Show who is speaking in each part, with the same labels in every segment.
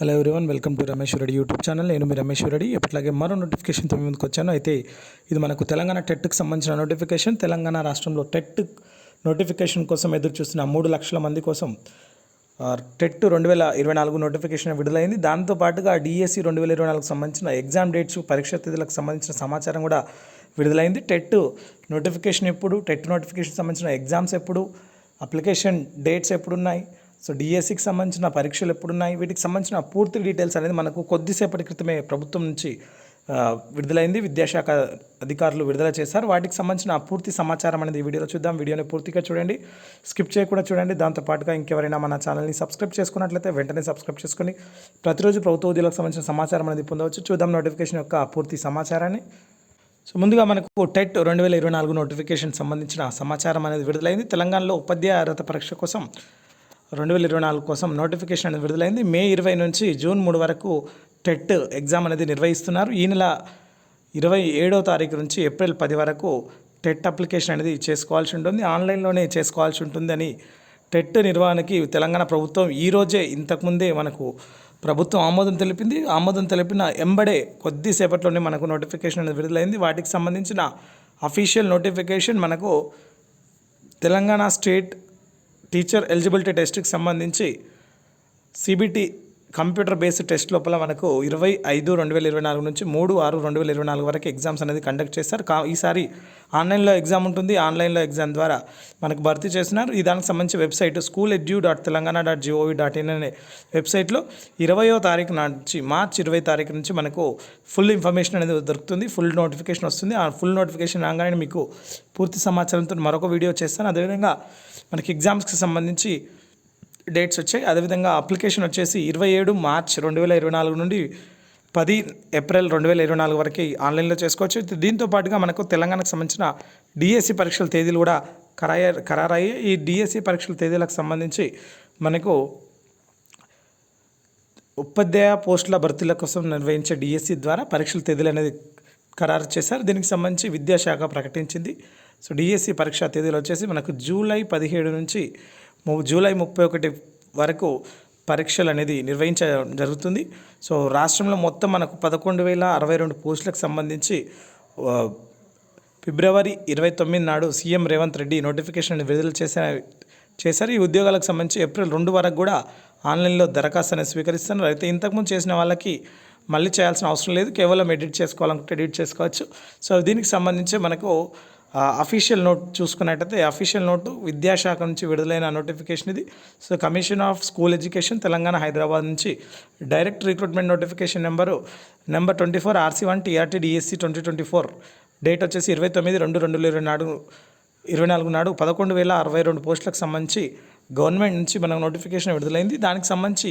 Speaker 1: Hello everyone welcome to Ramesh YouTube channel నేను మీ రమేష్ రెడ్డి ఎప్పటిలాగే మరో నోటిఫికేషన్తో మీ ముందుకు వచ్చాను. అయితే ఇది మనకు తెలంగాణ టెట్కి సంబంధించిన నోటిఫికేషన్ తెలంగాణ రాష్ట్రంలో టెట్ నోటిఫికేషన్ కోసం ఎదురు చూస్తున్న మూడు లక్షల మంది కోసం టెట్ రెండు వేల ఇరవై నాలుగు నోటిఫికేషన్ విడుదలైంది. దాంతో పాటుగా డిఎస్సి రెండు వేల ఇరవై నాలుగుకు సంబంధించిన ఎగ్జామ్ డేట్స్ పరీక్ష తేదీలకు సంబంధించిన సమాచారం కూడా విడుదలైంది. టెట్ నోటిఫికేషన్ ఎప్పుడు టెట్ నోటిఫికేషన్ సంబంధించిన ఎగ్జామ్స్ ఎప్పుడు అప్లికేషన్ డేట్స్ ఎప్పుడున్నాయి సో డిఎస్సికి సంబంధించిన పరీక్షలు ఎప్పుడున్నాయి? వీటికి సంబంధించిన పూర్తి డీటెయిల్స్ అనేది మనకు కొద్దిసేపటి క్రితమే ప్రభుత్వం నుంచి విడుదలైంది. విద్యాశాఖ అధికారులు విడుదల చేశారు. వాటికి సంబంధించిన పూర్తి సమాచారం అనేది ఈ వీడియోలో చూద్దాం. వీడియోని పూర్తిగా చూడండి. స్కిప్ చేయకుండా చూడండి. దాంతో పాటుగా ఇంకెవరైనా మన ఛానల్ని సబ్స్క్రైబ్ చేసుకున్నట్లయితే వెంటనే సబ్స్క్రైబ్ చేసుకుని ప్రతిరోజు ప్రభుత్వ ఉద్యోగులకు సంబంధించిన సమాచారం అనేది పొందవచ్చు. చూద్దాం నోటిఫికేషన్ యొక్క పూర్తి సమాచారాన్ని. సో ముందుగా మనకు టెట్ రెండు వేల ఇరవై నాలుగు నోటిఫికేషన్ సంబంధించిన సమాచారం అనేది విడుదలైంది. తెలంగాణలో ఉపాధ్యాయ అర్హత పరీక్ష కోసం రెండు వేల ఇరవై నాలుగు కోసం నోటిఫికేషన్ అనేది విడుదలైంది. మే ఇరవై నుంచి జూన్ మూడు వరకు టెట్ ఎగ్జామ్ అనేది నిర్వహిస్తున్నారు. ఈ నెల ఇరవై ఏడవ తారీఖు నుంచి ఏప్రిల్ పది వరకు టెట్ అప్లికేషన్ అనేది చేసుకోవాల్సి ఉంటుంది. ఆన్లైన్లోనే చేసుకోవాల్సి ఉంటుందని టెట్ నిర్వహణకి తెలంగాణ ప్రభుత్వం ఈరోజే ఇంతకుముందే మనకు ప్రభుత్వం ఆమోదం తెలిపింది. ఆమోదం తెలిపిన ఎంబడే కొద్దిసేపట్లోనే మనకు నోటిఫికేషన్ అనేది విడుదలైంది. వాటికి సంబంధించిన అఫీషియల్ నోటిఫికేషన్ మనకు తెలంగాణ స్టేట్ టీచర్ ఎలిజిబిలిటీ టెస్ట్కి సంబంధించి సిబిటి కంప్యూటర్ బేస్డ్ టెస్ట్ లోపల మనకు ఇరవై ఐదు రెండు వేల ఇరవై నాలుగు నుంచి మూడు ఆరు రెండు వేల ఇరవై నాలుగు వరకు ఎగ్జామ్స్ అనేది కండక్ట్ చేస్తారు. కా ఈసారి ఆన్లైన్లో ఎగ్జామ్ ఉంటుంది. ఆన్లైన్లో ఎగ్జామ్ ద్వారా మనకు భర్తీ చేస్తున్నారు. ఈ దానికి సంబంధించి website school edu dot Telangana dot GOV dot in అనే వెబ్సైట్లో ఇరవయో తారీఖు నుంచి మార్చి ఇరవై తారీఖు నుంచి మనకు ఫుల్ ఇన్ఫర్మేషన్ అనేది దొరుకుతుంది. ఫుల్ నోటిఫికేషన్ వస్తుంది. ఆ ఫుల్ నోటిఫికేషన్ రాగానే మీకు పూర్తి సమాచారంతో మరొక వీడియో చేస్తాను. అదేవిధంగా మనకి ఎగ్జామ్స్కి సంబంధించి డేట్స్ వచ్చాయి. అదేవిధంగా అప్లికేషన్ వచ్చేసి ఇరవై ఏడు మార్చ్ రెండు వేల ఇరవై నాలుగు నుండి పది ఏప్రిల్ రెండు వేల ఇరవై నాలుగు వరకు ఆన్లైన్లో చేసుకోవచ్చు. దీంతో పాటుగా మనకు తెలంగాణకు సంబంధించిన డిఎస్సి పరీక్షల తేదీలు కూడా ఖరాయ ఖరారయ్యాయి. ఈ డిఎస్సి పరీక్షల తేదీలకు సంబంధించి మనకు ఉపాధ్యాయ పోస్టుల భర్తీల కోసం నిర్వహించే డిఎస్సి ద్వారా పరీక్షల తేదీలు అనేది ఖరారు చేశారు. దీనికి సంబంధించి విద్యాశాఖ ప్రకటించింది. సో డిఎస్సి పరీక్ష తేదీలు వచ్చేసి మనకు జూలై పదిహేడు నుంచి జూలై ముప్పై ఒకటి వరకు పరీక్షలు అనేది నిర్వహించడం జరుగుతుంది. సో రాష్ట్రంలో మొత్తం మనకు పదకొండు వేల అరవై రెండు పోస్టులకు సంబంధించి ఫిబ్రవరి ఇరవై తొమ్మిది నాడు సీఎం రేవంత్ రెడ్డి నోటిఫికేషన్ విడుదల చేసిన చేశారు. ఈ ఉద్యోగాలకు సంబంధించి ఏప్రిల్ రెండు వరకు కూడా ఆన్లైన్లో దరఖాస్తు అనేది స్వీకరిస్తున్నారు. అయితే ఇంతకుముందు చేసిన వాళ్ళకి మళ్ళీ చేయాల్సిన అవసరం లేదు. కేవలం ఎడిట్ చేసుకోవాలనుకుంటే ఎడిట్ చేసుకోవచ్చు. సో దీనికి సంబంధించి మనకు అఫీషియల్ నోట్ చూసుకున్నట్టయితే అఫీషియల్ నోటు విద్యాశాఖ నుంచి విడుదలైన నోటిఫికేషన్ ఇది. So commission of school education Telangana Hyderabad నుంచి direct recruitment notification number number twenty four RC one TRT DSC twenty twenty four date వచ్చేసి ఇరవై తొమ్మిది రెండు రెండు వేల ఇరవై నాడు ఇరవై నాలుగు నాడు పదకొండు వేల అరవై రెండు పోస్టులకు సంబంధించి గవర్నమెంట్ నుంచి మనకు నోటిఫికేషన్ విడుదలైంది. దానికి సంబంధించి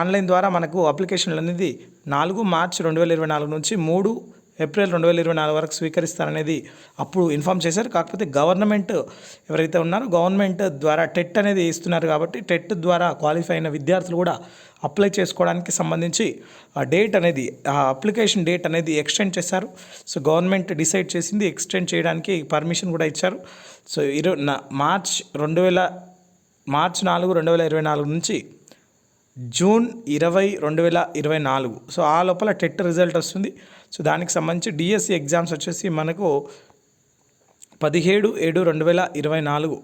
Speaker 1: ఆన్లైన్ ద్వారా మనకు అప్లికేషన్లు అనేది నాలుగు మార్చ్ రెండు వేల ఇరవై నాలుగు నుంచి మూడు ఏప్రిల్ రెండు వేల ఇరవై నాలుగు వరకు స్వీకరిస్తారనేది అప్పుడు ఇన్ఫామ్ చేశారు. కాకపోతే గవర్నమెంట్ ఎవరైతే ఉన్నారో గవర్నమెంట్ ద్వారా టెట్ అనేది ఇస్తున్నారు కాబట్టి టెట్ ద్వారా క్వాలిఫై అయిన విద్యార్థులు కూడా అప్లై చేసుకోవడానికి సంబంధించి ఆ డేట్ అనేది ఆ అప్లికేషన్ డేట్ అనేది ఎక్స్టెండ్ చేశారు. సో గవర్నమెంట్ డిసైడ్ చేసింది ఎక్స్టెండ్ చేయడానికి పర్మిషన్ కూడా ఇచ్చారు. సో ఇరవై నా- మార్చ్ రెండు వేల మార్చ్ నాలుగు రెండు వేల ఇరవై నాలుగు నుంచి జూన్ ఇరవై రెండు వేల ఇరవై నాలుగు. సో ఆ లోపల టెట్ రిజల్ట్ వస్తుంది. సో దానికి సంబంధించి డిఎస్సి ఎగ్జామ్స్ వచ్చేసి మనకు పదిహేడు ఏడు రెండు వేల ఇరవై నాలుగు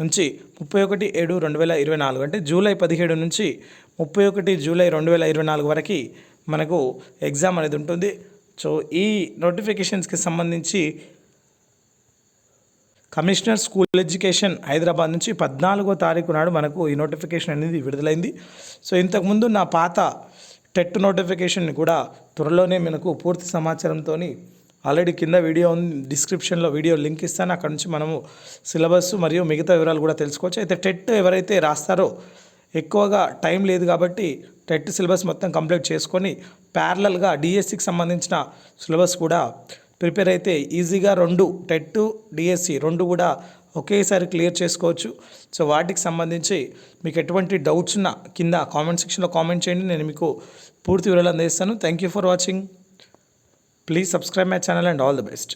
Speaker 1: నుంచి ముప్పై ఒకటి ఏడు రెండు వేల ఇరవై నాలుగు. అంటే జూలై పదిహేడు నుంచి ముప్పై ఒకటి జూలై రెండు వేల ఇరవై నాలుగు వరకు మనకు ఎగ్జామ్ అనేది ఉంటుంది. సో ఈ నోటిఫికేషన్స్కి సంబంధించి కమిషనర్ స్కూల్ ఎడ్యుకేషన్ హైదరాబాద్ నుంచి పద్నాలుగో తారీఖు నాడు మనకు ఈ నోటిఫికేషన్ అనేది విడుదలైంది. సో ఇంతకుముందు నా పాత టెట్ నోటిఫికేషన్ కూడా త్వరలోనే మనకు పూర్తి సమాచారంతో ఆల్రెడీ కింద వీడియో ఉంది డిస్క్రిప్షన్లో వీడియో లింక్ ఇస్తాను. అక్కడ నుంచి మనము సిలబస్ మరియు మిగతా వివరాలు కూడా తెలుసుకోవచ్చు. అయితే టెట్ ఎవరైతే రాస్తారో ఎక్కువగా టైం లేదు కాబట్టి టెట్ సిలబస్ మొత్తం కంప్లీట్ చేసుకొని ప్యారలల్గా డిఎస్సికి సంబంధించిన సిలబస్ కూడా ప్రిపేర్ అయితే ఈజీగా రెండు టెట్ డిఎస్సి రెండు కూడా ఒకేసారి క్లియర్ చేసుకోవచ్చు. సో వాటికి సంబంధించి మీకు ఎటువంటి డౌట్స్ ఉన్నా కింద కామెంట్ సెక్షన్లో కామెంట్ చేయండి. నేను మీకు పూర్తి వివరాలు అందిస్తాను. Thank you for watching please subscribe my channel and all the best